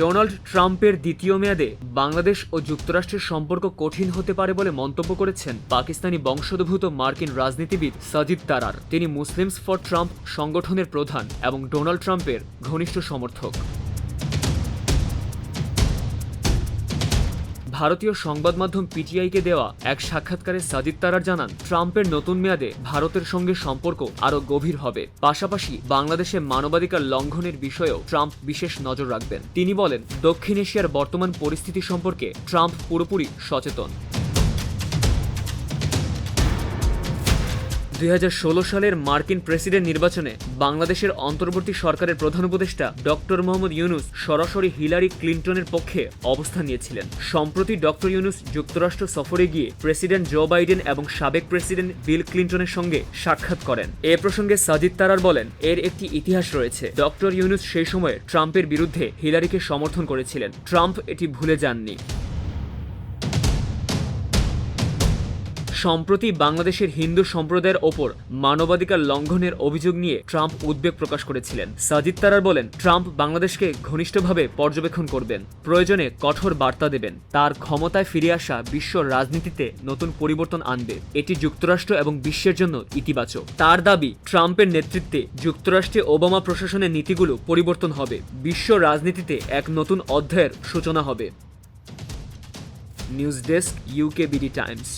Donald ট্রাম্পের দ্বিতীয় মেয়াদে বাংলাদেশ ও যুক্তরাষ্ট্রের সম্পর্ক কঠিন হতে পারে বলে মন্তব্য করেছেন পাকিস্তানি বংশোদ্ভূত মার্কিন রাজনীতিবিদ সাজিদ তারার। তিনি মুসলিমস ফর ট্রাম্প সংগঠনের প্রধান এবং ডোনাল্ড ট্রাম্পের ঘনিষ্ঠ সমর্থক। ভারতীয় সংবাদ মাধ্যম পিটিআইকে দেওয়া এক সাক্ষাৎকারে সাজিদ তারার জানান, ট্রাম্পের নতুন মেয়াদে ভারতের সঙ্গে সম্পর্ক আরও গভীর হবে। পাশাপাশি বাংলাদেশে মানবাধিকার লঙ্ঘনের বিষয়েও ট্রাম্প বিশেষ নজর রাখবেন। তিনি বলেন, দক্ষিণ এশিয়ার বর্তমান পরিস্থিতি সম্পর্কে ট্রাম্প পুরোপুরি সচেতন। দুই হাজার ষোলো সালের মার্কিন প্রেসিডেন্ট নির্বাচনে বাংলাদেশের অন্তর্বর্তী সরকারের প্রধান উপদেষ্টা ডক্টর মোহাম্মদ ইউনুস সরাসরি হিলারি ক্লিন্টনের পক্ষে অবস্থান নিয়েছিলেন। সম্প্রতি ডক্টর ইউনুস যুক্তরাষ্ট্র সফরে গিয়ে প্রেসিডেন্ট জো বাইডেন এবং সাবেক প্রেসিডেন্ট বিল ক্লিন্টনের সঙ্গে সাক্ষাৎ করেন। এ প্রসঙ্গে সাজিদ তারার বলেন, এর একটি ইতিহাস রয়েছে। ডক্টর ইউনুস সেই সময় ট্রাম্পের বিরুদ্ধে হিলারিকে সমর্থন করেছিলেন। ট্রাম্প এটি ভুলে যাননি। সম্প্রতি বাংলাদেশের হিন্দু সম্প্রদায়ের ওপর মানবাধিকার লঙ্ঘনের অভিযোগ নিয়ে ট্রাম্প উদ্বেগ প্রকাশ করেছিলেন। সাজিদ তারার বলেন, ট্রাম্প বাংলাদেশকে ঘনিষ্ঠভাবে পর্যবেক্ষণ করবেন, প্রয়োজনে কঠোর বার্তা দেবেন। তার ক্ষমতায় ফিরে আসা বিশ্ব রাজনীতিতে নতুন পরিবর্তন আনবে। এটি যুক্তরাষ্ট্র এবং বিশ্বের জন্য ইতিবাচক। তার দাবি, ট্রাম্পের নেতৃত্বে যুক্তরাষ্ট্রে ওবামা প্রশাসনের নীতিগুলো পরিবর্তন হবে। বিশ্ব রাজনীতিতে এক নতুন অধ্যায়ের সূচনা হবে। News desk UK BD Times.